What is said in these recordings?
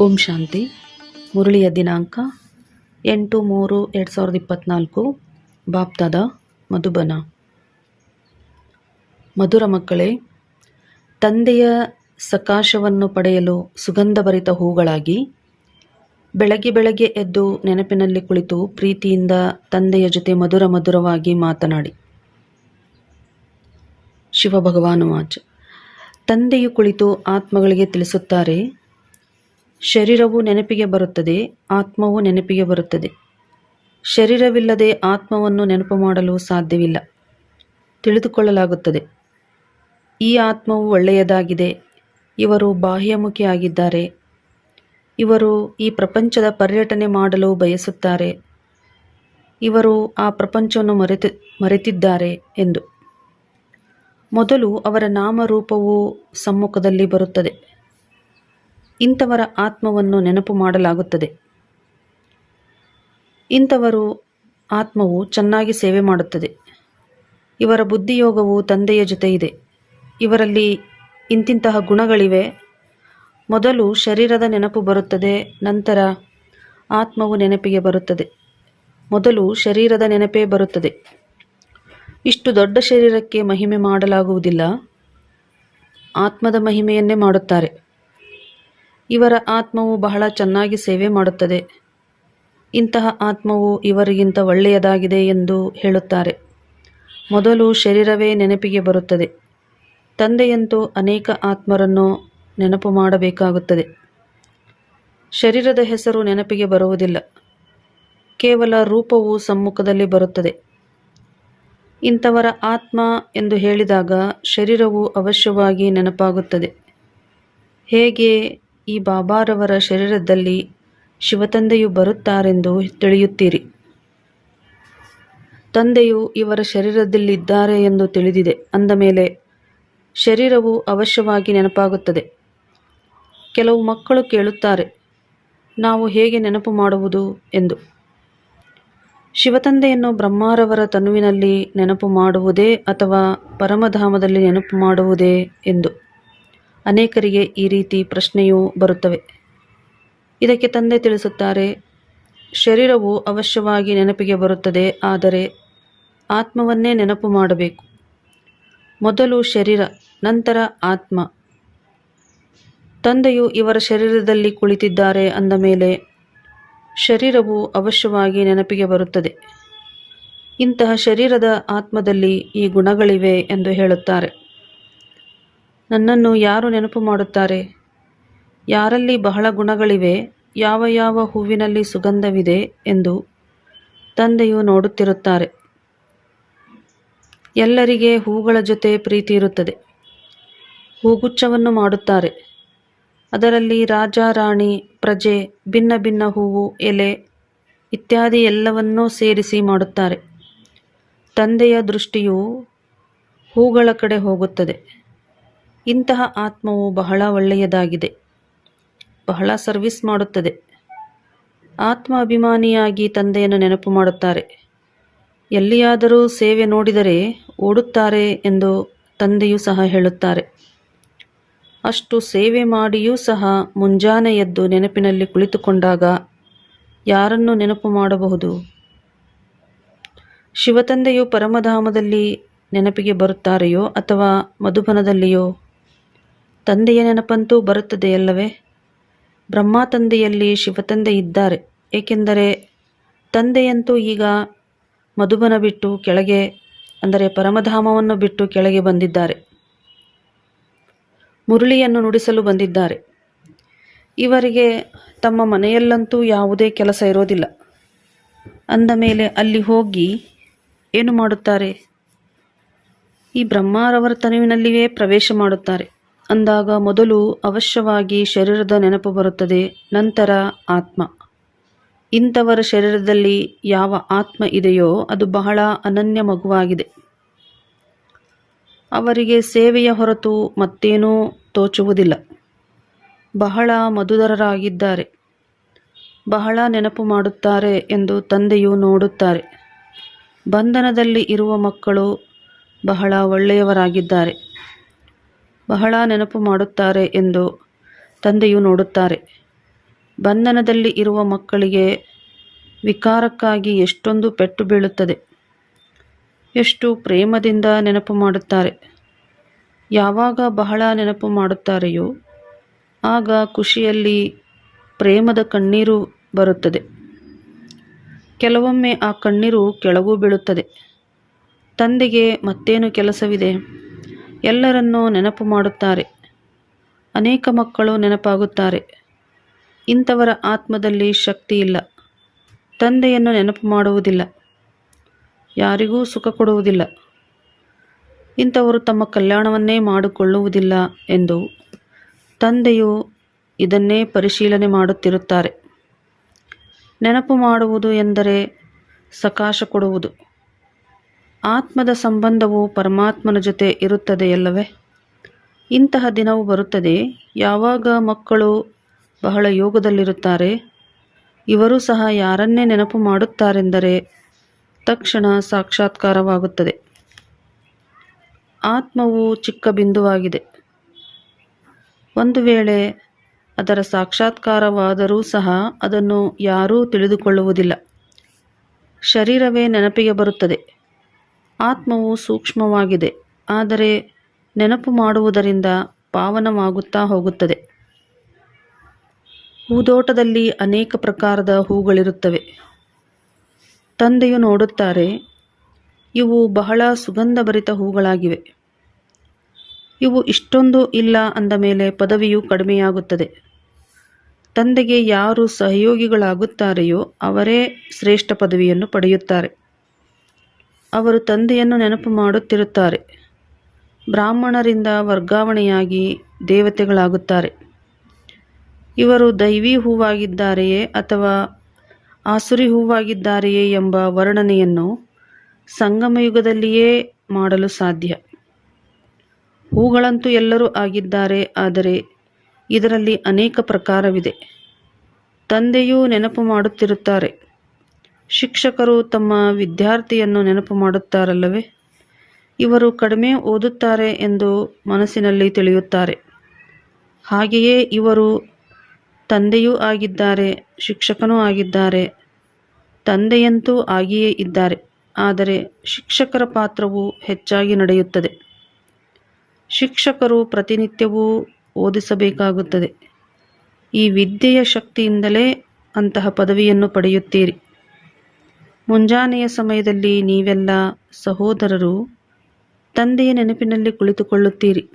ಓಂ ಶಾಂತಿ. ಮುರಳಿಯ ದಿನಾಂಕ ಎಂಟು ಮೂರು ಎರಡು ಸಾವಿರದ ಇಪ್ಪತ್ತ್ನಾಲ್ಕು ಬಾಪ್ತಾದ ಮಧುಬನ. ಮಧುರ ಮಕ್ಕಳೇ, ತಂದೆಯ ಸಕಾಶವನ್ನು ಪಡೆಯಲು ಸುಗಂಧಭರಿತ ಹೂಗಳಾಗಿ ಬೆಳಗ್ಗೆ ಬೆಳಗ್ಗೆ ಎದ್ದು ನೆನಪಿನಲ್ಲಿ ಕುಳಿತು ಪ್ರೀತಿಯಿಂದ ತಂದೆಯ ಜೊತೆ ಮಧುರ ಮಧುರವಾಗಿ ಮಾತನಾಡಿ. ಶಿವ ಭಗವಾನುವಾಚ ತಂದೆಯು ಕುಳಿತು ಆತ್ಮಗಳಿಗೆ ತಿಳಿಸುತ್ತಾರೆ ಶರೀರವು ನೆನಪಿಗೆ ಬರುತ್ತದೆ, ಆತ್ಮವು ನೆನಪಿಗೆ ಬರುತ್ತದೆ. ಶರೀರವಿಲ್ಲದೆ ಆತ್ಮವನ್ನು ನೆನಪು ಮಾಡಲು ಸಾಧ್ಯವಿಲ್ಲ. ತಿಳಿದುಕೊಳ್ಳಲಾಗುತ್ತದೆ. ಈ ಆತ್ಮವು ಒಳ್ಳೆಯದಾಗಿದೆ, ಇವರು ಬಾಹ್ಯಮುಖಿಯಾಗಿದ್ದಾರೆ. ಇವರು ಈ ಪ್ರಪಂಚದ ಪರ್ಯಟನೆ ಮಾಡಲು ಬಯಸುತ್ತಾರೆ. ಇವರು ಆ ಪ್ರಪಂಚವನ್ನು ಮರೆತು, ಮರೆತಿದ್ದಾರೆ ಎಂದು. ಮೊದಲು ಅವರ ನಾಮರೂಪವು ಸಮ್ಮುಖದಲ್ಲಿ ಬರುತ್ತದೆ. ಇಂಥವರ ಆತ್ಮವನ್ನು ನೆನಪು ಮಾಡಲಾಗುತ್ತದೆ. ಇಂಥವರು ಆತ್ಮವು ಚೆನ್ನಾಗಿ ಸೇವೆ ಮಾಡುತ್ತದೆ. ಇವರ ಬುದ್ಧಿಯೋಗವು ತಂದೆಯ ಜೊತೆ ಇದೆ. ಇವರಲ್ಲಿ ಇಂತಿಂತಹ ಗುಣಗಳಿವೆ. ಮೊದಲು ಶರೀರದ ನೆನಪು ಬರುತ್ತದೆ, ನಂತರ ಆತ್ಮವು ನೆನಪಿಗೆ ಬರುತ್ತದೆ. ಮೊದಲು ಶರೀರದ ನೆನಪೇ ಬರುತ್ತದೆ. ಇಷ್ಟು ದೊಡ್ಡ ಶರೀರಕ್ಕೆ ಮಹಿಮೆ ಮಾಡಲಾಗುವುದಿಲ್ಲ. ಆತ್ಮದ ಮಹಿಮೆಯನ್ನೇ ಮಾಡುತ್ತಾರೆ. ಇವರ ಆತ್ಮವು ಬಹಳ ಚೆನ್ನಾಗಿ ಸೇವೆ ಮಾಡುತ್ತದೆ. ಇಂತಹ ಆತ್ಮವು ಇವರಿಗಿಂತ ಒಳ್ಳೆಯದಾಗಿದೆ ಎಂದು ಹೇಳುತ್ತಾರೆ. ಮೊದಲು ಶರೀರವೇ ನೆನಪಿಗೆ ಬರುತ್ತದೆ. ತಂದೆಯಂತೂ ಅನೇಕ ಆತ್ಮರನ್ನು ನೆನಪು ಮಾಡಬೇಕಾಗುತ್ತದೆ. ಶರೀರದ ಹೆಸರು ನೆನಪಿಗೆ ಬರುವುದಿಲ್ಲ. ಕೇವಲ ರೂಪವು ಸಮ್ಮುಖದಲ್ಲಿ ಬರುತ್ತದೆ. ಇಂಥವರ ಆತ್ಮ ಎಂದು ಹೇಳಿದಾಗ ಶರೀರವು ಅವಶ್ಯವಾಗಿ ನೆನಪಾಗುತ್ತದೆ. ಹೇಗೆ ಈ ಬಾಬಾರವರ ಶರೀರದಲ್ಲಿ ಶಿವತಂದೆಯು ಬರುತ್ತಾರೆಂದು ತಿಳಿಯುತ್ತೀರಿ. ತಂದೆಯು ಇವರ ಶರೀರದಲ್ಲಿದ್ದಾರೆ ಎಂದು ತಿಳಿದಿದೆ. ಅಂದ ಮೇಲೆ, ಶರೀರವು ಅವಶ್ಯವಾಗಿ ನೆನಪಾಗುತ್ತದೆ. ಕೆಲವು ಮಕ್ಕಳು ಕೇಳುತ್ತಾರೆ, ನಾವು ಹೇಗೆ ನೆನಪು ಮಾಡುವುದು ಎಂದು. ಶಿವತಂದೆಯನ್ನು ಬ್ರಹ್ಮಾರವರ ತನುವಿನಲ್ಲಿ ನೆನಪು ಮಾಡುವುದೇ ಅಥವಾ ಪರಮಧಾಮದಲ್ಲಿ ನೆನಪು ಮಾಡುವುದೇ ಎಂದು. ಅನೇಕರಿಗೆ ಈ ರೀತಿ ಪ್ರಶ್ನೆಯೂ ಬರುತ್ತವೆ. ಇದಕ್ಕೆ ತಂದೆ ತಿಳಿಸುತ್ತಾರೆ, ಶರೀರವು ಅವಶ್ಯವಾಗಿ ನೆನಪಿಗೆ ಬರುತ್ತದೆ, ಆದರೆ ಆತ್ಮವನ್ನೇ ನೆನಪು ಮಾಡಬೇಕು. ಮೊದಲು ಶರೀರ, ನಂತರ ಆತ್ಮ. ತಂದೆಯು ಇವರ ಶರೀರದಲ್ಲಿ ಕುಳಿತಿದ್ದಾರೆ ಅಂದ ಮೇಲೆ ಶರೀರವು ಅವಶ್ಯವಾಗಿ ನೆನಪಿಗೆ ಬರುತ್ತದೆ. ಇಂತಹ ಶರೀರದ ಆತ್ಮದಲ್ಲಿ ಈ ಗುಣಗಳಿವೆ ಎಂದು ಹೇಳುತ್ತಾರೆ. ನನ್ನನ್ನು ಯಾರು ನೆನಪು ಮಾಡುತ್ತಾರೆ? ಯಾರಲ್ಲಿ ಬಹಳ ಗುಣಗಳಿವೆ, ಯಾವ ಯಾವ ಹೂವಿನಲ್ಲಿ ಸುಗಂಧವಿದೆ ಎಂದು ತಂದೆಯು ನೋಡುತ್ತಿರುತ್ತಾರೆ. ಎಲ್ಲರಿಗೆ ಹೂಗಳ ಜೊತೆ ಪ್ರೀತಿ ಇರುತ್ತದೆ. ಹೂಗುಚ್ಛವನ್ನು ಮಾಡುತ್ತಾರೆ. ಅದರಲ್ಲಿ ರಾಜ, ರಾಣಿ, ಪ್ರಜೆ, ಭಿನ್ನ ಭಿನ್ನ ಹೂವು, ಎಲೆ ಇತ್ಯಾದಿ ಎಲ್ಲವನ್ನೂ ಸೇರಿಸಿ ಮಾಡುತ್ತಾರೆ. ತಂದೆಯ ದೃಷ್ಟಿಯು ಹೂಗಳ ಕಡೆ ಹೋಗುತ್ತದೆ. ಇಂತಹ ಆತ್ಮವು ಬಹಳ ಒಳ್ಳೆಯದಾಗಿದೆ. ಬಹಳ ಸರ್ವಿಸ್ ಮಾಡುತ್ತದೆ. ಆತ್ಮ ಅಭಿಮಾನಿಯಾಗಿ ತಂದೆಯನ್ನು ನೆನಪು ಮಾಡುತ್ತಾರೆ. ಎಲ್ಲಿಯಾದರೂ ಸೇವೆ ನೋಡಿದರೆ ಓಡುತ್ತಾರೆ ಎಂದು ತಂದೆಯೂ ಸಹ ಹೇಳುತ್ತಾರೆ. ಅಷ್ಟು ಸೇವೆ ಮಾಡಿಯೂ ಸಹ ಮುಂಜಾನೆ ಎದ್ದು ನೆನಪಿನಲ್ಲಿ ಕುಳಿತುಕೊಂಡಾಗ ಯಾರನ್ನು ನೆನಪು ಮಾಡಬಹುದು? ಶಿವತಂದೆಯು ಪರಮಧಾಮದಲ್ಲಿ ನೆನಪಿಗೆ ಬರುತ್ತಾರೆಯೋ ಅಥವಾ ಮಧುಬನದಲ್ಲಿಯೋ? ತಂದೆಯ ನೆನಪಂತೂ ಬರುತ್ತದೆಯಲ್ಲವೇ ಬ್ರಹ್ಮ ತಂದೆಯಲ್ಲಿ ಶಿವತಂದೆ ಇದ್ದಾರೆ. ಏಕೆಂದರೆ ತಂದೆಯಂತೂ ಈಗ ಮಧುಬನ ಬಿಟ್ಟು ಕೆಳಗೆ, ಅಂದರೆ ಪರಮಧಾಮವನ್ನು ಬಿಟ್ಟು ಕೆಳಗೆ ಬಂದಿದ್ದಾರೆ. ಮುರುಳಿಯನ್ನು ನುಡಿಸಲು ಬಂದಿದ್ದಾರೆ. ಇವರಿಗೆ ತಮ್ಮ ಮನೆಯಲ್ಲಂತೂ ಯಾವುದೇ ಕೆಲಸ ಇರೋದಿಲ್ಲ. ಅಂದ ಮೇಲೆ ಅಲ್ಲಿ ಹೋಗಿ ಏನು ಮಾಡುತ್ತಾರೆ? ಈ ಬ್ರಹ್ಮಾರವರ ತನುವಿನಲ್ಲಿಯೇ ಪ್ರವೇಶ ಮಾಡುತ್ತಾರೆ. ಅಂದಾಗ ಮೊದಲು ಅವಶ್ಯವಾಗಿ ಶರೀರದ ನೆನಪು ಬರುತ್ತದೆ, ನಂತರ ಆತ್ಮ. ಇಂಥವರ ಶರೀರದಲ್ಲಿ ಯಾವ ಆತ್ಮ ಇದೆಯೋ ಅದು ಬಹಳ ಅನನ್ಯ ಮಗುವಾಗಿದೆ. ಅವರಿಗೆ ಸೇವೆಯ ಹೊರತು ಮತ್ತೇನೂ ತೋಚುವುದಿಲ್ಲ. ಬಹಳ ಮಧುದರರಾಗಿದ್ದಾರೆ ಬಹಳ ನೆನಪು ಮಾಡುತ್ತಾರೆ ಎಂದು ತಂದೆಯು ನೋಡುತ್ತಾರೆ. ಬಂಧನದಲ್ಲಿ ಇರುವ ಮಕ್ಕಳು ಬಹಳ ಒಳ್ಳೆಯವರಾಗಿದ್ದಾರೆ. ಬಹಳ ನೆನಪು ಮಾಡುತ್ತಾರೆ ಎಂದು ತಂದೆಯು ನೋಡುತ್ತಾರೆ. ಬಂಧನದಲ್ಲಿ ಇರುವ ಮಕ್ಕಳಿಗೆ ವಿಕಾರಕ್ಕಾಗಿ ಎಷ್ಟೊಂದು ಪೆಟ್ಟು ಬೀಳುತ್ತದೆ. ಎಷ್ಟು ಪ್ರೇಮದಿಂದ ನೆನಪು ಮಾಡುತ್ತಾರೆ. ಯಾವಾಗ ಬಹಳ ನೆನಪು ಮಾಡುತ್ತಾರೆಯೋ, ಆಗ ಖುಷಿಯಲ್ಲಿ ಪ್ರೇಮದ ಕಣ್ಣೀರು ಬರುತ್ತದೆ. ಕೆಲವೊಮ್ಮೆ ಆ ಕಣ್ಣೀರು ಕೆಳಗೂ ಬೀಳುತ್ತದೆ. ತಂದೆಗೆ ಮತ್ತೇನು ಕೆಲಸವಿದೆ? ಎಲ್ಲರನ್ನೂ ನೆನಪು ಮಾಡುತ್ತಾರೆ. ಅನೇಕ ಮಕ್ಕಳು ನೆನಪಾಗುತ್ತಾರೆ. ಇಂಥವರ ಆತ್ಮದಲ್ಲಿ ಶಕ್ತಿ ಇಲ್ಲ. ತಂದೆಯನ್ನು ನೆನಪು ಮಾಡುವುದಿಲ್ಲ. ಯಾರಿಗೂ ಸುಖ ಕೊಡುವುದಿಲ್ಲ. ಇಂಥವರು ತಮ್ಮ ಕಲ್ಯಾಣವನ್ನೇ ಮಾಡಿಕೊಳ್ಳುವುದಿಲ್ಲ ಎಂದು ತಂದೆಯು ಇದನ್ನೇ ಪರಿಶೀಲನೆ ಮಾಡುತ್ತಿರುತ್ತಾರೆ. ನೆನಪು ಮಾಡುವುದು ಎಂದರೆ ಸಕಾಶ ಕೊಡುವುದು. ಆತ್ಮದ ಸಂಬಂಧವು ಪರಮಾತ್ಮನ ಜೊತೆ ಇರುತ್ತದೆಯಲ್ಲವೇ? ಇಂತಹ ದಿನವು ಬರುತ್ತದೆ. ಯಾವಾಗ ಮಕ್ಕಳು ಬಹಳ ಯೋಗದಲ್ಲಿರುತ್ತಾರೆ, ಇವರು ಸಹ ಯಾರನ್ನೇ ನೆನಪು ಮಾಡುತ್ತಾರೆಂದರೆ ತಕ್ಷಣ ಸಾಕ್ಷಾತ್ಕಾರವಾಗುತ್ತದೆ. ಆತ್ಮವು ಚಿಕ್ಕ ಬಿಂದುವಾಗಿದೆ. ಒಂದು ವೇಳೆ ಅದರ ಸಾಕ್ಷಾತ್ಕಾರವಾದರೂ ಸಹ ಅದನ್ನು ಯಾರೂ ತಿಳಿದುಕೊಳ್ಳುವುದಿಲ್ಲ. ಶರೀರವೇ ನೆನಪಿಗೆ ಬರುತ್ತದೆ. ಆತ್ಮವು ಸೂಕ್ಷ್ಮವಾಗಿದೆ, ಆದರೆ ನೆನಪು ಮಾಡುವುದರಿಂದ ಪಾವನವಾಗುತ್ತಾ ಹೋಗುತ್ತದೆ. ಹೂದೋಟದಲ್ಲಿ ಅನೇಕ ಪ್ರಕಾರದ ಹೂಗಳಿರುತ್ತವೆ. ತಂದೆಯು ನೋಡುತ್ತಾರೆ, ಇವು ಬಹಳ ಸುಗಂಧಭರಿತ ಹೂಗಳಾಗಿವೆ. ಇವು ಇಷ್ಟೊಂದು ಇಲ್ಲ ಅಂದ ಮೇಲೆ ಪದವಿಯು ಕಡಿಮೆಯಾಗುತ್ತದೆ. ತಂದೆಗೆ ಯಾರು ಸಹಯೋಗಿಗಳಾಗುತ್ತಾರೆಯೋ ಅವರೇ ಶ್ರೇಷ್ಠ ಪದವಿಯನ್ನು ಪಡೆಯುತ್ತಾರೆ. ಅವರು ತಂದೆಯನ್ನು ನೆನಪು ಮಾಡುತ್ತಿರುತ್ತಾರೆ. ಬ್ರಾಹ್ಮಣರಿಂದ ವರ್ಗಾವಣೆಯಾಗಿ ದೇವತೆಗಳಾಗುತ್ತಾರೆ. ಇವರು ದೈವಿ ಹೂವಾಗಿದ್ದಾರೆಯೇ ಅಥವಾ ಆಸುರಿ ಹೂವಾಗಿದ್ದಾರೆಯೇ ಎಂಬ ವರ್ಣನೆಯನ್ನು ಸಂಗಮಯುಗದಲ್ಲಿಯೇ ಮಾಡಲು ಸಾಧ್ಯ. ಹೂಗಳಂತೂ ಎಲ್ಲರೂ ಆಗಿದ್ದಾರೆ, ಆದರೆ ಇದರಲ್ಲಿ ಅನೇಕ ಪ್ರಕಾರವಿದೆ. ತಂದೆಯೂ ನೆನಪು ಮಾಡುತ್ತಿರುತ್ತಾರೆ. ಶಿಕ್ಷಕರು ತಮ್ಮ ವಿದ್ಯಾರ್ಥಿಯನ್ನು ನೆನಪು ಮಾಡುತ್ತಾರಲ್ಲವೇ? ಇವರು ಕಡಿಮೆ ಓದುತ್ತಾರೆ ಎಂದು ಮನಸ್ಸಿನಲ್ಲಿ ತಿಳಿಯುತ್ತಾರೆ. ಹಾಗೆಯೇ ಇವರು ತಂದೆಯೂ ಆಗಿದ್ದಾರೆ, ಶಿಕ್ಷಕನೂ ಆಗಿದ್ದಾರೆ, ತಂದೆಯಂತೂ ಆಗಿಯೇ ಇದ್ದಾರೆ. ಆದರೆ ಶಿಕ್ಷಕರ ಪಾತ್ರವು ಹೆಚ್ಚಾಗಿ ನಡೆಯುತ್ತದೆ. ಶಿಕ್ಷಕರು ಪ್ರತಿನಿತ್ಯವೂ ಓದಿಸಬೇಕಾಗುತ್ತದೆ. ಈ ವಿದ್ಯೆಯ ಶಕ್ತಿಯಿಂದಲೇ ಅಂತಹ ಪದವಿಯನ್ನು ಪಡೆಯುತ್ತೀರಿ. ಮುಂಜಾನೆಯ ಸಮಯದಲ್ಲಿ ನೀವೆಲ್ಲ ಸಹೋದರರು, ತಂದೆಯ ನೆನಪಿನಲ್ಲಿ ಕುಳಿತುಕೊಳ್ಳುತ್ತೀರಿ.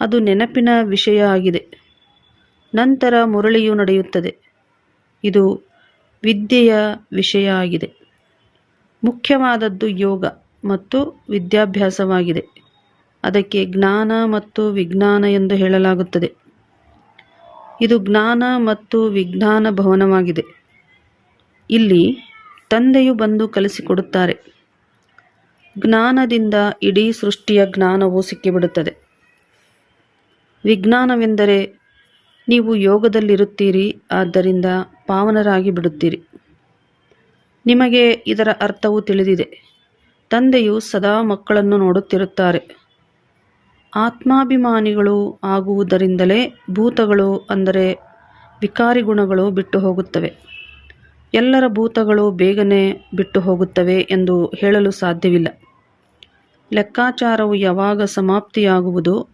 ಅದು ನೆನಪಿನ ವಿಷಯ ಆಗಿದೆ. ನಂತರ ಮುರಳಿಯು ನಡೆಯುತ್ತದೆ. ಇದು ವಿದ್ಯೆಯ ವಿಷಯ ಆಗಿದೆ. ಮುಖ್ಯವಾದದ್ದು ಯೋಗ ಮತ್ತು ವಿದ್ಯಾಭ್ಯಾಸವಾಗಿದೆ. ಅದಕ್ಕೆ ಜ್ಞಾನ ಮತ್ತು ವಿಜ್ಞಾನ ಎಂದು ಹೇಳಲಾಗುತ್ತದೆ. ಇದು ಜ್ಞಾನ ಮತ್ತು ವಿಜ್ಞಾನ ಭವನವಾಗಿದೆ. ಇಲ್ಲಿ ತಂದೆಯು ಬಂದು ಕಲಿಸಿಕೊಡುತ್ತಾರೆ ಜ್ಞಾನದಿಂದ ಇಡೀ ಸೃಷ್ಟಿಯ ಜ್ಞಾನವು ಸಿಕ್ಕಿಬಿಡುತ್ತದೆ. ವಿಜ್ಞಾನವೆಂದರೆ ನೀವು ಯೋಗದಲ್ಲಿರುತ್ತೀರಿ, ಆದ್ದರಿಂದ ಪಾವನರಾಗಿ ಬಿಡುತ್ತೀರಿ. ನಿಮಗೆ ಇದರ ಅರ್ಥವು ತಿಳಿದಿದೆ. ತಂದೆಯು ಸದಾ ಮಕ್ಕಳನ್ನು ನೋಡುತ್ತಿರುತ್ತಾರೆ. ಆತ್ಮಾಭಿಮಾನಿಗಳು ಆಗುವುದರಿಂದಲೇ ಭೂತಗಳು ಅಂದರೆ ವಿಕಾರಿ ಗುಣಗಳು ಬಿಟ್ಟು ಹೋಗುತ್ತವೆ. ಎಲ್ಲರ ಭೂತಗಳು ಬೇಗನೆ ಬಿಟ್ಟು ಹೋಗುತ್ತವೆ ಎಂದು ಹೇಳಲು ಸಾಧ್ಯವಿಲ್ಲ. ಲೆಕ್ಕಾಚಾರವು ಯಾವಾಗ ಸಮಾಪ್ತಿಯಾಗುವುದೋ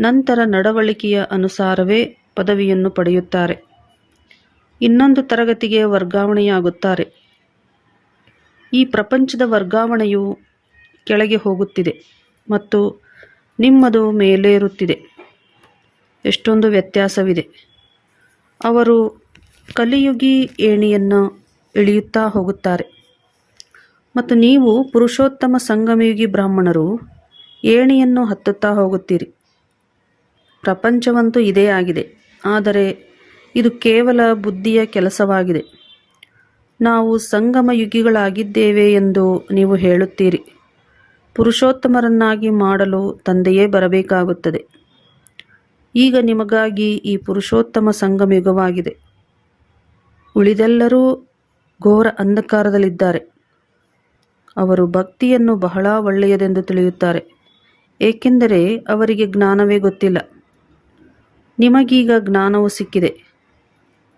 ನಂತರ ನಡವಳಿಕೆಯ ಅನುಸಾರವೇ ಪದವಿಯನ್ನು ಪಡೆಯುತ್ತಾರೆ. ಇನ್ನೊಂದು ತರಗತಿಗೆ ವರ್ಗಾವಣೆಯಾಗುತ್ತಾರೆ. ಈ ಪ್ರಪಂಚದ ವರ್ಗಾವಣೆಯು ಕೆಳಗೆ ಹೋಗುತ್ತಿದೆ ಮತ್ತು ನಿಮ್ಮದು ಮೇಲೇರುತ್ತಿದೆ. ಎಷ್ಟೊಂದು ವ್ಯತ್ಯಾಸವಿದೆ. ಅವರು ಕಲಿಯುಗಿ ಏಣಿಯನ್ನು ಇಳಿಯುತ್ತಾ ಹೋಗುತ್ತಾರೆ. ಮತ್ತು ನೀವು ಪುರುಷೋತ್ತಮ ಸಂಗಮಯುಗಿ ಬ್ರಾಹ್ಮಣರು ಏಣಿಯನ್ನು ಹತ್ತುತ್ತಾ ಹೋಗುತ್ತೀರಿ. ಪ್ರಪಂಚವಂತೂ ಇದೇ ಆಗಿದೆ. ಆದರೆ ಇದು ಕೇವಲ ಬುದ್ಧಿಯ ಕೆಲಸವಾಗಿದೆ. ನಾವು ಸಂಗಮ ಯುಗಿಗಳಾಗಿದ್ದೇವೆ ಎಂದು ನೀವು ಹೇಳುತ್ತೀರಿ. ಪುರುಷೋತ್ತಮರನ್ನಾಗಿ ಮಾಡಲು ತಂದೆಯೇ ಬರಬೇಕಾಗುತ್ತದೆ. ಈಗ ನಿಮಗಾಗಿ ಈ ಪುರುಷೋತ್ತಮ ಸಂಗಮ ಯುಗವಾಗಿದೆ ಉಳಿದೆಲ್ಲರೂ ಘೋರ ಅಂಧಕಾರದಲ್ಲಿದ್ದಾರೆ. ಅವರು ಭಕ್ತಿಯನ್ನು ಬಹಳ ಒಳ್ಳೆಯದೆಂದು ತಿಳಿಯುತ್ತಾರೆ. ಏಕೆಂದರೆ ಅವರಿಗೆ ಜ್ಞಾನವೇ ಗೊತ್ತಿಲ್ಲ. ನಿಮಗೀಗ ಜ್ಞಾನವು ಸಿಕ್ಕಿದೆ.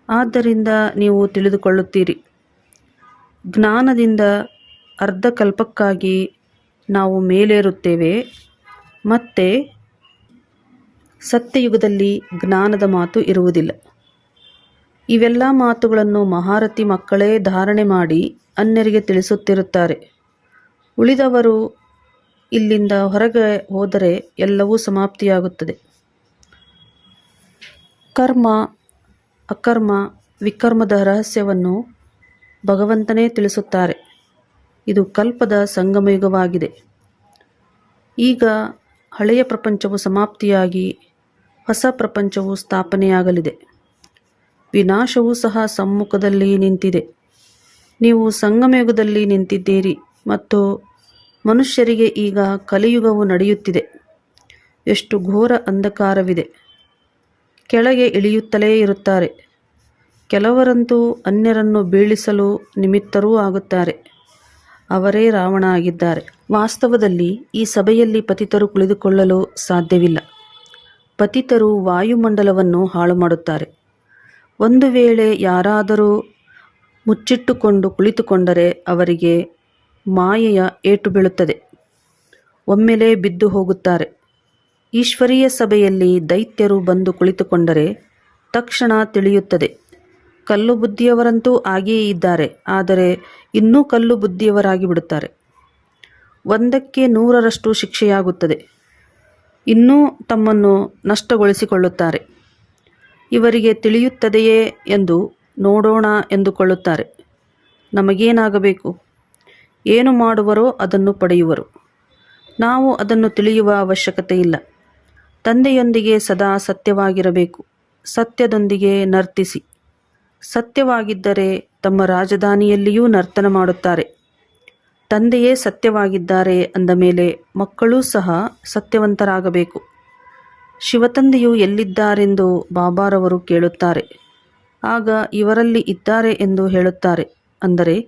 ಆದ್ದರಿಂದ ನೀವು ತಿಳಿದುಕೊಳ್ಳುತ್ತೀರಿ. ಜ್ಞಾನದಿಂದ ಅರ್ಧಕಲ್ಪಕ್ಕಾಗಿ ನಾವು ಮೇಲೇರುತ್ತೇವೆ. ಮತ್ತೆ ಸತ್ಯಯುಗದಲ್ಲಿ ಜ್ಞಾನದ ಮಾತು ಇರುವುದಿಲ್ಲ. ಇವೆಲ್ಲ ಮಾತುಗಳನ್ನು ಮಹಾರಥಿ ಮಕ್ಕಳೇ ಧಾರಣೆ ಮಾಡಿ ಅನ್ಯರಿಗೆ ತಿಳಿಸುತ್ತಿರುತ್ತಾರೆ. ಉಳಿದವರು ಇಲ್ಲಿಂದ ಹೊರಗೆ ಹೋದರೆ ಎಲ್ಲವೂ ಸಮಾಪ್ತಿಯಾಗುತ್ತದೆ. ಕರ್ಮ, ಅಕರ್ಮ, ವಿಕರ್ಮದ ರಹಸ್ಯವನ್ನು ಭಗವಂತನೇ ತಿಳಿಸುತ್ತಾರೆ. ಇದು ಕಲ್ಪದ ಸಂಗಮಯುಗವಾಗಿದೆ. ಈಗ ಹಳೆಯ ಪ್ರಪಂಚವು ಸಮಾಪ್ತಿಯಾಗಿ ಹೊಸ ಪ್ರಪಂಚವು ಸ್ಥಾಪನೆಯಾಗಲಿದೆ. ವಿನಾಶವೂ ಸಹ ಸಮ್ಮುಖದಲ್ಲಿ ನಿಂತಿದೆ. ನೀವು ಸಂಗಮಯುಗದಲ್ಲಿ ನಿಂತಿದ್ದೀರಿ ಮತ್ತು ಮನುಷ್ಯರಿಗೆ ಈಗ ಕಲಿಯುಗವು ನಡೆಯುತ್ತಿದೆ. ಎಷ್ಟು ಘೋರ ಅಂಧಕಾರವಿದೆ. ಕೆಳಗೆ ಇಳಿಯುತ್ತಲೇ ಇರುತ್ತಾರೆ. ಕೆಲವರಂತೂ ಅನ್ಯರನ್ನು ಬೀಳಿಸಲು ನಿಮಿತ್ತರೂ ಆಗುತ್ತಾರೆ. ಅವರೇ ರಾವಣ ಆಗಿದ್ದಾರೆ. ವಾಸ್ತವದಲ್ಲಿ ಈ ಸಭೆಯಲ್ಲಿ ಪತಿತರು ಕುಳಿತುಕೊಳ್ಳಲು ಸಾಧ್ಯವಿಲ್ಲ. ಪತಿತರು ವಾಯುಮಂಡಲವನ್ನು ಹಾಳು ಮಾಡುತ್ತಾರೆ ಒಂದು ವೇಳೆ ಯಾರಾದರೂ ಮುಚ್ಚಿಟ್ಟುಕೊಂಡು ಕುಳಿತುಕೊಂಡರೆ ಅವರಿಗೆ ಮಾಯೆಯ ಏಟು ಬೀಳುತ್ತದೆ. ಒಮ್ಮೆಲೇ ಬಿದ್ದು ಹೋಗುತ್ತಾರೆ. ಈಶ್ವರೀಯ ಸಭೆಯಲ್ಲಿ ದೈತ್ಯರು ಬಂದು ಕುಳಿತುಕೊಂಡರೆ ತಕ್ಷಣ ತಿಳಿಯುತ್ತದೆ. ಕಲ್ಲು ಬುದ್ಧಿಯವರಂತೂ ಆಗಿಯೇ ಇದ್ದಾರೆ, ಆದರೆ ಇನ್ನೂ ಕಲ್ಲು ಬುದ್ಧಿಯವರಾಗಿ ಬಿಡುತ್ತಾರೆ. ಒಂದಕ್ಕೆ ನೂರರಷ್ಟು ಶಿಕ್ಷೆಯಾಗುತ್ತದೆ. ಇನ್ನೂ ತಮ್ಮನ್ನು ನಷ್ಟಗೊಳಿಸಿಕೊಳ್ಳುತ್ತಾರೆ. ಇವರಿಗೆ ತಿಳಿಯುತ್ತದೆಯೇ ಎಂದು ನೋಡೋಣ ಎಂದುಕೊಳ್ಳುತ್ತಾರೆ. ನಮಗೇನಾಗಬೇಕು? ಏನು ಮಾಡುವರೋ ಅದನ್ನು ಪಡೆಯುವರು. ನಾವು ಅದನ್ನು ತಿಳಿಯುವ ಅವಶ್ಯಕತೆ ಇಲ್ಲ ತಂದೆಯೊಂದಿಗೆ ಸದಾ ಸತ್ಯವಾಗಿರಬೇಕು. ಸತ್ಯದೊಂದಿಗೆ ನರ್ತಿಸಿ. ಸತ್ಯವಾಗಿದ್ದರೆ ತಮ್ಮ ರಾಜಧಾನಿಯಲ್ಲಿಯೂ ನರ್ತನ ಮಾಡುತ್ತಾರೆ. ತಂದೆಯೇ ಸತ್ಯವಾಗಿದ್ದಾರೆ ಅಂದ ಮೇಲೆ ಮಕ್ಕಳೂ ಸಹ ಸತ್ಯವಂತರಾಗಬೇಕು. ಶಿವತಂದೆಯು ಎಲ್ಲಿದ್ದಾರೆಂದು ಬಾಬಾರವರು ಕೇಳುತ್ತಾರೆ. ಆಗ ಇವರಲ್ಲಿ ಇದ್ದಾರೆ ಎಂದು ಹೇಳುತ್ತಾರೆ. ಅಂದರೆ,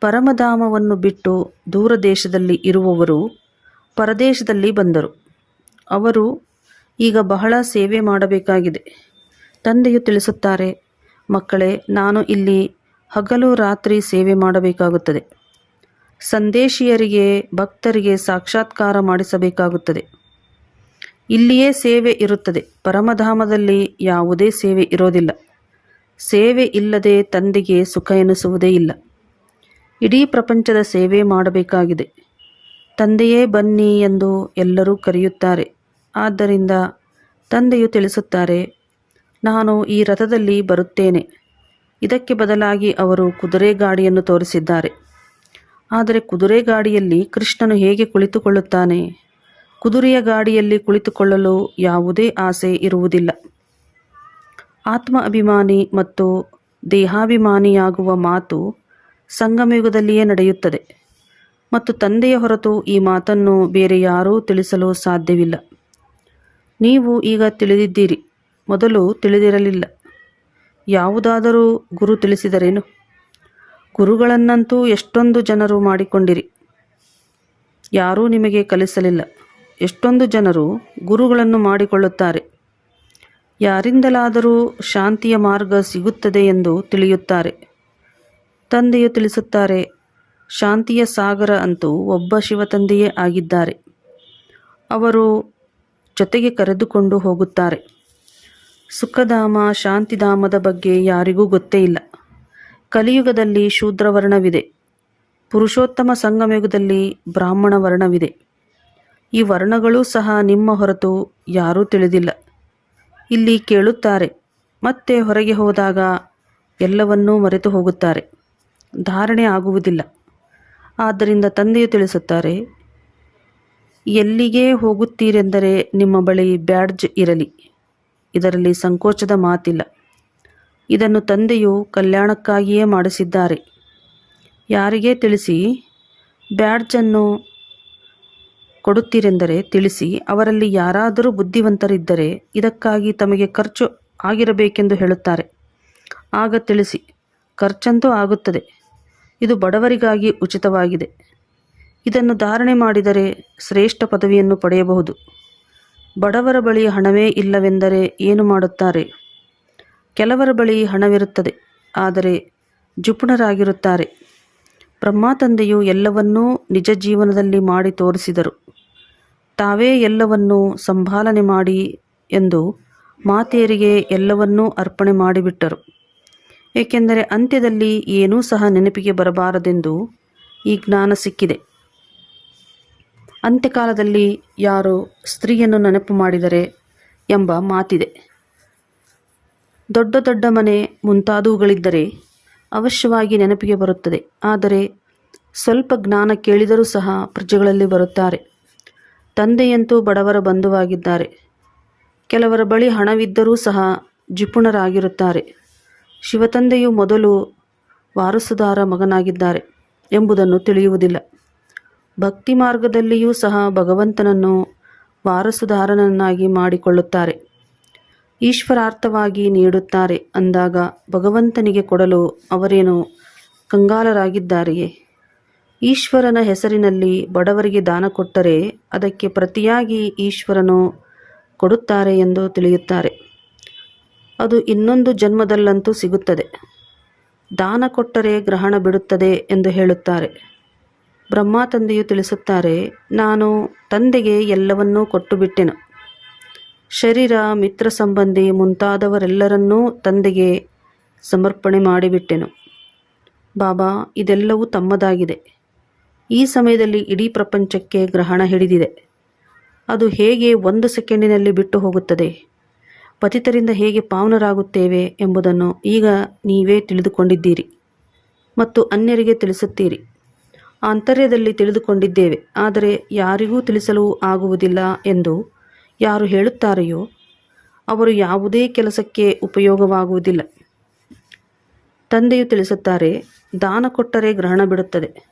ಪರಮಧಾಮವನ್ನು ಬಿಟ್ಟು ದೂರ ದೇಶದಲ್ಲಿ ಇರುವವರು ಪರದೇಶದಲ್ಲಿ ಬಂದರು. ಅವರು ಈಗ ಬಹಳ ಸೇವೆ ಮಾಡಬೇಕಾಗಿದೆ. ತಂದೆಯು ತಿಳಿಸುತ್ತಾರೆ, ಮಕ್ಕಳೇ, ನಾನು ಇಲ್ಲಿ ಹಗಲು ರಾತ್ರಿ ಸೇವೆ ಮಾಡಬೇಕಾಗುತ್ತದೆ. ಸಂದೇಶಿಯರಿಗೆ, ಭಕ್ತರಿಗೆ ಸಾಕ್ಷಾತ್ಕಾರ ಮಾಡಿಸಬೇಕಾಗುತ್ತದೆ. ಇಲ್ಲಿಯೇ ಸೇವೆ ಇರುತ್ತದೆ. ಪರಮಧಾಮದಲ್ಲಿ ಯಾವುದೇ ಸೇವೆ ಇರೋದಿಲ್ಲ. ಸೇವೆ ಇಲ್ಲದೆ ತಂದೆಗೆ ಸುಖ ಎನಿಸುವುದೇ ಇಲ್ಲ. ಇಡೀ ಪ್ರಪಂಚದ ಸೇವೆ ಮಾಡಬೇಕಾಗಿದೆ. ತಂದೆಯೇ ಬನ್ನಿ ಎಂದು ಎಲ್ಲರೂ ಕರೆಯುತ್ತಾರೆ. ಆದ್ದರಿಂದ ತಂದೆಯು ತಿಳಿಸುತ್ತಾರೆ, ನಾನು ಈ ರಥದಲ್ಲಿ ಬರುತ್ತೇನೆ. ಇದಕ್ಕೆ ಬದಲಾಗಿ ಅವರು ಕುದುರೆ ಗಾಡಿಯನ್ನು ತೋರಿಸಿದ್ದಾರೆ. ಆದರೆ ಕುದುರೆ ಗಾಡಿಯಲ್ಲಿ ಕೃಷ್ಣನು ಹೇಗೆ ಕುಳಿತುಕೊಳ್ಳುತ್ತಾನೆ? ಕುದುರೆಯ ಗಾಡಿಯಲ್ಲಿ ಕುಳಿತುಕೊಳ್ಳಲು ಯಾವುದೇ ಆಸೆ ಇರುವುದಿಲ್ಲ. ಆತ್ಮ ಅಭಿಮಾನಿ ಮತ್ತು ದೇಹಾಭಿಮಾನಿಯಾಗುವ ಮಾತು ಸಂಗಮಯುಗದಲ್ಲಿಯೇ ನಡೆಯುತ್ತದೆ ಮತ್ತು ತಂದೆಯ ಹೊರತು ಈ ಮಾತನ್ನು ಬೇರೆ ಯಾರೂ ತಿಳಿಸಲು ಸಾಧ್ಯವಿಲ್ಲ. ನೀವು ಈಗ ತಿಳಿದಿದ್ದೀರಿ, ಮೊದಲು ತಿಳಿದಿರಲಿಲ್ಲ. ಯಾವುದಾದರೂ ಗುರು ತಿಳಿಸಿದರೇನು? ಗುರುಗಳನ್ನಂತೂ ಎಷ್ಟೊಂದು ಜನರು ಮಾಡಿಕೊಂಡಿರಿ. ಯಾರೂ ನಿಮಗೆ ಕಲಿಸಲಿಲ್ಲ. ಎಷ್ಟೊಂದು ಜನರು ಗುರುಗಳನ್ನು ಮಾಡಿಕೊಳ್ಳುತ್ತಾರೆ. ಯಾರಿಂದಲಾದರೂ ಶಾಂತಿಯ ಮಾರ್ಗ ಸಿಗುತ್ತದೆ ಎಂದು ತಿಳಿಯುತ್ತಾರೆ. ತಂದೆಯು ತಿಳಿಸುತ್ತಾರೆ, ಶಾಂತಿಯ ಸಾಗರ ಅಂತೂ ಒಬ್ಬ ಶಿವತಂದೆಯೇ ಆಗಿದ್ದಾರೆ. ಅವರು ಜೊತೆಗೆ ಕರೆದುಕೊಂಡು ಹೋಗುತ್ತಾರೆ. ಸುಖಧಾಮ, ಶಾಂತಿಧಾಮದ ಬಗ್ಗೆ ಯಾರಿಗೂ ಗೊತ್ತೇ ಇಲ್ಲ. ಕಲಿಯುಗದಲ್ಲಿ ಶೂದ್ರವರ್ಣವಿದೆ. ಪುರುಷೋತ್ತಮ ಸಂಗಮಯುಗದಲ್ಲಿ ಬ್ರಾಹ್ಮಣ ವರ್ಣವಿದೆ ಈ ವರ್ಣಗಳೂ ಸಹ ನಿಮ್ಮ ಹೊರತು ಯಾರೂ ತಿಳಿದಿಲ್ಲ. ಇಲ್ಲಿ ಕೇಳುತ್ತಾರೆ, ಮತ್ತೆ ಹೊರಗೆ ಹೋದಾಗ ಎಲ್ಲವನ್ನೂ ಮರೆತು ಹೋಗುತ್ತಾರೆ, ಧಾರಣೆ ಆಗುವುದಿಲ್ಲ. ಆದ್ದರಿಂದ ತಂದೆಯು ತಿಳಿಸುತ್ತಾರೆ, ಎಲ್ಲಿಗೆ ಹೋಗುತ್ತೀರೆಂದರೆ ನಿಮ್ಮ ಬಳಿ ಬ್ಯಾಡ್ಜ್ ಇರಲಿ, ಇದರಲ್ಲಿ ಸಂಕೋಚದ ಮಾತಿಲ್ಲ. ಇದನ್ನು ತಂದೆಯು ಕಲ್ಯಾಣಕ್ಕಾಗಿಯೇ ಮಾಡಿಸಿದ್ದಾರೆ. ಯಾರಿಗೆ ತಿಳಿಸಿ? ಬ್ಯಾಡ್ಜನ್ನು ಕೊಡುತ್ತೀರೆಂದರೆ ತಿಳಿಸಿ, ಅವರಲ್ಲಿ ಯಾರಾದರೂ ಬುದ್ಧಿವಂತರಿದ್ದರೆ ಇದಕ್ಕಾಗಿ ತಮಗೆ ಖರ್ಚು ಆಗಿರಬೇಕೆಂದು ಹೇಳುತ್ತಾರೆ. ಆಗ ತಿಳಿಸಿ, ಖರ್ಚಂತೂ ಆಗುತ್ತದೆ. ಇದು ಬಡವರಿಗಾಗಿ ಉಚಿತವಾಗಿದೆ. ಇದನ್ನು ಧಾರಣೆ ಮಾಡಿದರೆ ಶ್ರೇಷ್ಠ ಪದವಿಯನ್ನು ಪಡೆಯಬಹುದು. ಬಡವರ ಬಳಿ ಹಣವೇ ಇಲ್ಲವೆಂದರೆ ಏನು ಮಾಡುತ್ತಾರೆ? ಕೆಲವರ ಬಳಿ ಹಣವಿರುತ್ತದೆ, ಆದರೆ ಜುಪುಣರಾಗಿರುತ್ತಾರೆ. ಬ್ರಹ್ಮ ತಂದೆಯು ಎಲ್ಲವನ್ನೂ ನಿಜ ಜೀವನದಲ್ಲಿ ಮಾಡಿ ತೋರಿಸಿದರು. ತಾವೇ ಎಲ್ಲವನ್ನೂ ಸಂಭಾಲನೆ ಮಾಡಿ ಎಂದು ಮಾತೆಯರಿಗೆ ಎಲ್ಲವನ್ನೂ ಅರ್ಪಣೆ ಮಾಡಿಬಿಟ್ಟರು. ಏಕೆಂದರೆ ಅಂತ್ಯದಲ್ಲಿ ಏನೂ ಸಹ ನೆನಪಿಗೆ ಬರಬಾರದೆಂದು ಈ ಜ್ಞಾನ ಸಿಕ್ಕಿದೆ. ಅಂತ್ಯಕಾಲದಲ್ಲಿ ಯಾರು ಸ್ತ್ರೀಯನ್ನು ನೆನಪು ಮಾಡಿದರೆ ಎಂಬ ಮಾತಿದೆ. ದೊಡ್ಡ ದೊಡ್ಡ ಮನೆ ಮುಂತಾದವುಗಳಿದ್ದರೆ ಅವಶ್ಯವಾಗಿ ನೆನಪಿಗೆ ಬರುತ್ತದೆ. ಆದರೆ ಸ್ವಲ್ಪ ಜ್ಞಾನ ಕೇಳಿದರೂ ಸಹ ಪ್ರಜೆಗಳಲ್ಲಿ ಬರುತ್ತಾರೆ. ತಂದೆಯಂತೂ ಬಡವರ ಬಂಧುವಾಗಿದ್ದಾರೆ. ಕೆಲವರ ಬಳಿ ಹಣವಿದ್ದರೂ ಸಹ ಜಿಪುಣರಾಗಿರುತ್ತಾರೆ ಶಿವತಂದೆಯು ಮೊದಲು ವಾರಸುದಾರ ಮಗನಾಗಿದ್ದಾರೆ ಎಂಬುದನ್ನು ತಿಳಿಯುವುದಿಲ್ಲ. ಭಕ್ತಿ ಮಾರ್ಗದಲ್ಲಿಯೂ ಸಹ ಭಗವಂತನನ್ನು ವಾರಸುದಾರನನ್ನಾಗಿ ಮಾಡಿಕೊಳ್ಳುತ್ತಾರೆ. ಈಶ್ವರಾರ್ಥವಾಗಿ ನೀಡುತ್ತಾರೆ ಅಂದಾಗ ಭಗವಂತನಿಗೆ ಕೊಡಲು ಅವರೇನು ಕಂಗಾಲರಾಗಿದ್ದಾರೆಯೇ? ಈಶ್ವರನ ಹೆಸರಿನಲ್ಲಿ ಬಡವರಿಗೆ ದಾನ ಕೊಟ್ಟರೆ ಅದಕ್ಕೆ ಪ್ರತಿಯಾಗಿ ಈಶ್ವರನು ಕೊಡುತ್ತಾರೆ ಎಂದು ತಿಳಿಯುತ್ತಾರೆ. ಅದು ಇನ್ನೊಂದು ಜನ್ಮದಲ್ಲಂತೂ ಸಿಗುತ್ತದೆ. ದಾನ ಕೊಟ್ಟರೆ ಗ್ರಹಣ ಬಿಡುತ್ತದೆ ಎಂದು ಹೇಳುತ್ತಾರೆ. ಬ್ರಹ್ಮ ತಂದೆಯು ತಿಳಿಸುತ್ತಾರೆ, ನಾನು ತಂದೆಗೆ ಎಲ್ಲವನ್ನೂ ಕೊಟ್ಟು ಬಿಟ್ಟೆನು ಶರೀರ, ಮಿತ್ರ ಸಂಬಂಧಿ ಮುಂತಾದವರೆಲ್ಲರನ್ನೂ ತಂದೆಗೆ ಸಮರ್ಪಣೆ ಮಾಡಿಬಿಟ್ಟೆನು. ಬಾಬಾ, ಇದೆಲ್ಲವೂ ತಮ್ಮದಾಗಿದೆ. ಈ ಸಮಯದಲ್ಲಿ ಇಡೀ ಪ್ರಪಂಚಕ್ಕೆ ಗ್ರಹಣ ಹಿಡಿದಿದೆ. ಅದು ಹೇಗೆ ಒಂದು ಸೆಕೆಂಡಿನಲ್ಲಿ ಬಿಟ್ಟು ಹೋಗುತ್ತದೆ? ಪತಿತರಿಂದ ಹೇಗೆ ಪಾವನರಾಗುತ್ತೇವೆ ಎಂಬುದನ್ನು ಈಗ ನೀವೇ ತಿಳಿದುಕೊಂಡಿದ್ದೀರಿ ಮತ್ತು ಅನ್ಯರಿಗೆ ತಿಳಿಸುತ್ತೀರಿ. ಆಂತರ್ಯದಲ್ಲಿ ತಿಳಿದುಕೊಂಡಿದ್ದೇವೆ, ಆದರೆ ಯಾರಿಗೂ ತಿಳಿಸಲು ಆಗುವುದಿಲ್ಲ ಎಂದು ಯಾರು ಹೇಳುತ್ತಾರೆಯೋ, ಅವರು ಯಾವುದೇ ಕೆಲಸಕ್ಕೆ ಉಪಯೋಗವಾಗುವುದಿಲ್ಲ. ತಂದೆಯು ತಿಳಿಸುತ್ತಾರೆ, ದಾನ ಕೊಟ್ಟರೆ ಗ್ರಹಣ ಬಿಡುತ್ತದೆ.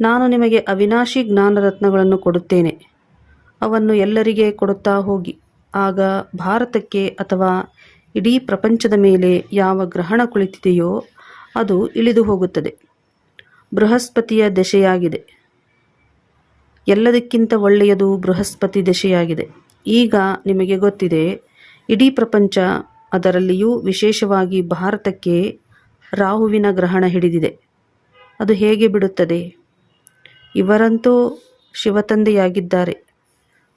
ನಾನು ನಿಮಗೆ ಅವಿನಾಶಿ ಜ್ಞಾನರತ್ನಗಳನ್ನು ಕೊಡುತ್ತೇನೆ. ಅವನ್ನು ಎಲ್ಲರಿಗೆ ಕೊಡುತ್ತಾ ಹೋಗಿ. ಆಗ ಭಾರತಕ್ಕೆ ಅಥವಾ ಇಡೀ ಪ್ರಪಂಚದ ಮೇಲೆ ಯಾವ ಗ್ರಹಣ ಕುಳಿತಿದೆಯೋ ಅದು ಇಳಿದು ಹೋಗುತ್ತದೆ. ಬೃಹಸ್ಪತಿಯ ದಶೆಯಾಗಿದೆ ಎಲ್ಲದಕ್ಕಿಂತ ಒಳ್ಳೆಯದು ಬೃಹಸ್ಪತಿ ದಶೆಯಾಗಿದೆ ಈಗ ನಿಮಗೆ ಗೊತ್ತಿದೆ, ಇಡೀ ಪ್ರಪಂಚ ಅದರಲ್ಲಿಯೂ ವಿಶೇಷವಾಗಿ ಭಾರತಕ್ಕೆ ರಾಹುವಿನ ಗ್ರಹಣ ಹಿಡಿದಿದೆ. ಅದು ಹೇಗೆ ಬಿಡುತ್ತದೆ? ಇವರಂತೂ ಶಿವತಂದೆಯಾಗಿದ್ದಾರೆ.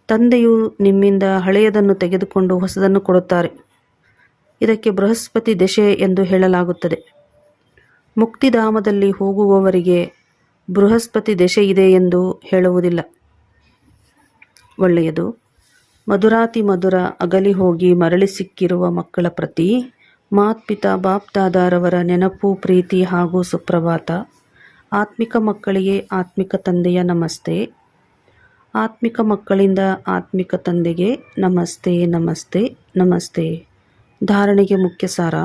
ತಂದೆಯು ನಿಮ್ಮಿಂದ ಹಳೆಯದನ್ನು ತೆಗೆದುಕೊಂಡು ಹೊಸದನ್ನು ಕೊಡುತ್ತಾರೆ. ಇದಕ್ಕೆ ಬೃಹಸ್ಪತಿ ದಶೆ ಎಂದು ಹೇಳಲಾಗುತ್ತದೆ. ಮುಕ್ತಿಧಾಮದಲ್ಲಿ ಹೋಗುವವರಿಗೆ ಬೃಹಸ್ಪತಿ ದಶೆ ಇದೆ ಎಂದು ಹೇಳುವುದಿಲ್ಲ. ಒಳ್ಳೆಯದು. ಮಧುರಾತಿ ಮಧುರ ಅಗಲಿ ಹೋಗಿ ಮರಳಿ ಸಿಕ್ಕಿರುವ ಮಕ್ಕಳ ಪ್ರತಿ ಮಾತ್ಪಿತ ಬಾಪ್ತಾದಾರವರ ನೆನಪು, ಪ್ರೀತಿ ಹಾಗೂ ಸುಪ್ರಭಾತ. ಆತ್ಮಿಕ ಮಕ್ಕಳಿಗೆ ಆತ್ಮಿಕ ತಂದೆಯ ನಮಸ್ತೆ. ಆತ್ಮಿಕ ಮಕ್ಕಳಿಂದ ಆತ್ಮಿಕ ತಂದೆಗೆ ನಮಸ್ತೆ ನಮಸ್ತೆ ನಮಸ್ತೆ. ಧಾರಣೆಗೆ ಮುಖ್ಯ ಸಾರ.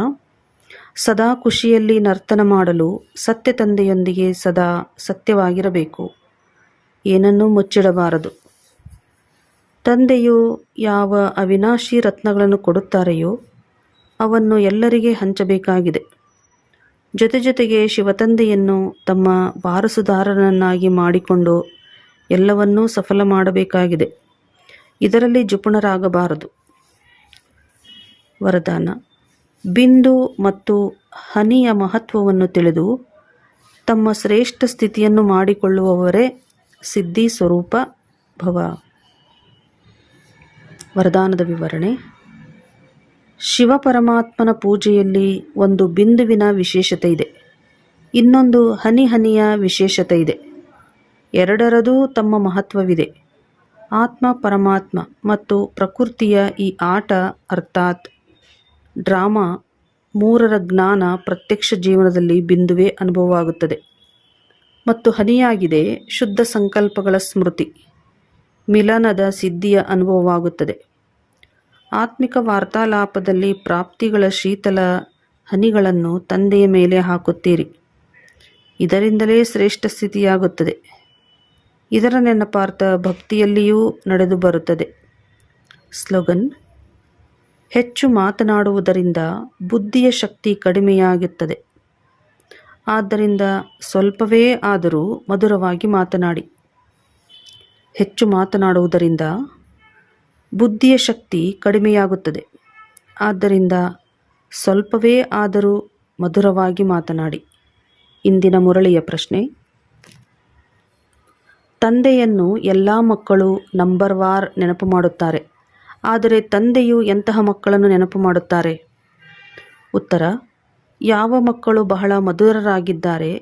ಸದಾ ಖುಷಿಯಲ್ಲಿ ನರ್ತನ ಮಾಡಲು ಸತ್ಯ ತಂದೆಯೊಂದಿಗೆ ಸದಾ ಸತ್ಯವಾಗಿರಬೇಕು. ಏನನ್ನೂ ಮುಚ್ಚಿಡಬಾರದು. ತಂದೆಯು ಯಾವ ಅವಿನಾಶಿ ರತ್ನಗಳನ್ನು ಕೊಡುತ್ತಾರೆಯೋ, ಅವನ್ನು ಎಲ್ಲರಿಗೆ ಹಂಚಬೇಕಾಗಿದೆ. ಜೊತೆ ಜೊತೆಗೆ ಶಿವತಂದೆಯನ್ನು ತಮ್ಮ ವಾರಸುದಾರನನ್ನಾಗಿ ಮಾಡಿಕೊಂಡು ಎಲ್ಲವನ್ನೂ ಸಫಲ ಮಾಡಬೇಕಾಗಿದೆ. ಇದರಲ್ಲಿ ಜುಪುಣರಾಗಬಾರದು ವರದಾನ. ಬಿಂದು ಮತ್ತು ಹನಿಯ ಮಹತ್ವವನ್ನು ತಿಳಿದು ತಮ್ಮ ಶ್ರೇಷ್ಠ ಸ್ಥಿತಿಯನ್ನು ಮಾಡಿಕೊಳ್ಳುವವರೇ ಸಿದ್ಧಿ ಸ್ವರೂಪ ಭವ. ವರದಾನದ ವಿವರಣೆ. ಶಿವ ಪರಮಾತ್ಮನ ಪೂಜೆಯಲ್ಲಿ ಒಂದು ಬಿಂದುವಿನ ವಿಶೇಷತೆ ಇದೆ. ಇನ್ನೊಂದು ಹನಿ ಹನಿಯ ವಿಶೇಷತೆ ಇದೆ. ಎರಡರದೂ ತಮ್ಮ ಮಹತ್ವವಿದೆ. ಆತ್ಮ ಪರಮಾತ್ಮ ಮತ್ತು ಪ್ರಕೃತಿಯ ಈ ಆಟ ಅರ್ಥಾತ್ ಡ್ರಾಮಾ ಮೂರರ ಜ್ಞಾನ ಪ್ರತ್ಯಕ್ಷ ಜೀವನದಲ್ಲಿ ಬಿಂದುವೇ ಅನುಭವವಾಗುತ್ತದೆ. ಮತ್ತು ಹನಿಯಾಗಿದೆ ಶುದ್ಧ ಸಂಕಲ್ಪಗಳ ಸ್ಮೃತಿ. ಮಿಲನದ ಸಿದ್ಧಿಯ ಅನುಭವವಾಗುತ್ತದೆ. ಆತ್ಮಿಕ ವಾರ್ತಾಲಾಪದಲ್ಲಿ ಪ್ರಾಪ್ತಿಗಳ ಶೀತಲ ಹನಿಗಳನ್ನು ತಂದೆಯ ಮೇಲೆ ಹಾಕುತ್ತೀರಿ. ಇದರಿಂದಲೇ ಶ್ರೇಷ್ಠ ಸ್ಥಿತಿಯಾಗುತ್ತದೆ. ಇದರ ನೆನಪಾರ್ಥ ಭಕ್ತಿಯಲ್ಲಿಯೂ ನಡೆದು ಬರುತ್ತದೆ. ಸ್ಲೋಗನ್, ಹೆಚ್ಚು ಮಾತನಾಡುವುದರಿಂದ ಬುದ್ಧಿಯ ಶಕ್ತಿ ಕಡಿಮೆಯಾಗುತ್ತದೆ. ಆದ್ದರಿಂದ ಸ್ವಲ್ಪವೇ ಆದರೂ ಮಧುರವಾಗಿ ಮಾತನಾಡಿ. ಹೆಚ್ಚು ಮಾತನಾಡುವುದರಿಂದ ಬುದ್ಧಿಯ ಶಕ್ತಿ ಕಡಿಮೆಯಾಗುತ್ತದೆ. ಆದ್ದರಿಂದ ಸ್ವಲ್ಪವೇ ಆದರೂ ಮಧುರವಾಗಿ ಮಾತನಾಡಿ. ಇಂದಿನ ಮುರಳಿಯ ಪ್ರಶ್ನೆ, ತಂದೆಯನ್ನು ಎಲ್ಲ ಮಕ್ಕಳು ನಂಬರ್ ವಾರ್ ನೆನಪು ಮಾಡುತ್ತಾರೆ, ಆದರೆ ತಂದೆಯು ಎಂತಹ ಮಕ್ಕಳನ್ನು ನೆನಪು ಮಾಡುತ್ತಾರೆ? ಉತ್ತರ, ಯಾವ ಮಕ್ಕಳು ಬಹಳ ಮಧುರರಾಗಿದ್ದಾರೆ,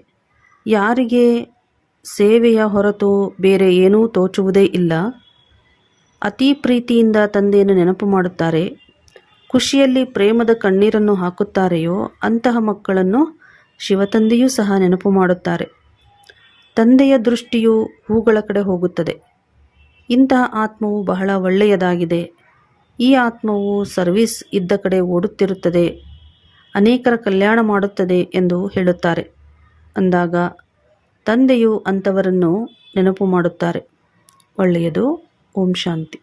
ಯಾರಿಗೆ ಸೇವೆಯ ಹೊರತು ಬೇರೆ ಏನೂ ತೋಚುವುದೇ ಇಲ್ಲ ಅತಿ ಪ್ರೀತಿಯಿಂದ ತಂದೆಯನ್ನು ನೆನಪು ಮಾಡುತ್ತಾರೆ. ಖುಷಿಯಲ್ಲಿ ಪ್ರೇಮದ ಕಣ್ಣೀರನ್ನು ಹಾಕುತ್ತಾರೆಯೋ ಅಂತಹ ಮಕ್ಕಳನ್ನು ಶಿವತಂದೆಯೂ ಸಹ ನೆನಪು ಮಾಡುತ್ತಾರೆ. ತಂದೆಯ ದೃಷ್ಟಿಯು ಹೂಗಳ ಕಡೆ ಹೋಗುತ್ತದೆ. ಇಂತಹ ಆತ್ಮವು ಬಹಳ ಒಳ್ಳೆಯದಾಗಿದೆ. ಈ ಆತ್ಮವು ಸರ್ವಿಸ್ ಇದ್ದ ಕಡೆ ಓಡುತ್ತಿರುತ್ತದೆ. ಅನೇಕರ ಕಲ್ಯಾಣ ಮಾಡುತ್ತದೆ ಎಂದು ಹೇಳುತ್ತಾರೆ. ಅಂದಾಗ ತಂದೆಯು ಅಂಥವರನ್ನು ನೆನಪು ಮಾಡುತ್ತಾರೆ. ಒಳ್ಳೆಯದು ಓಂ ಶಾಂತಿ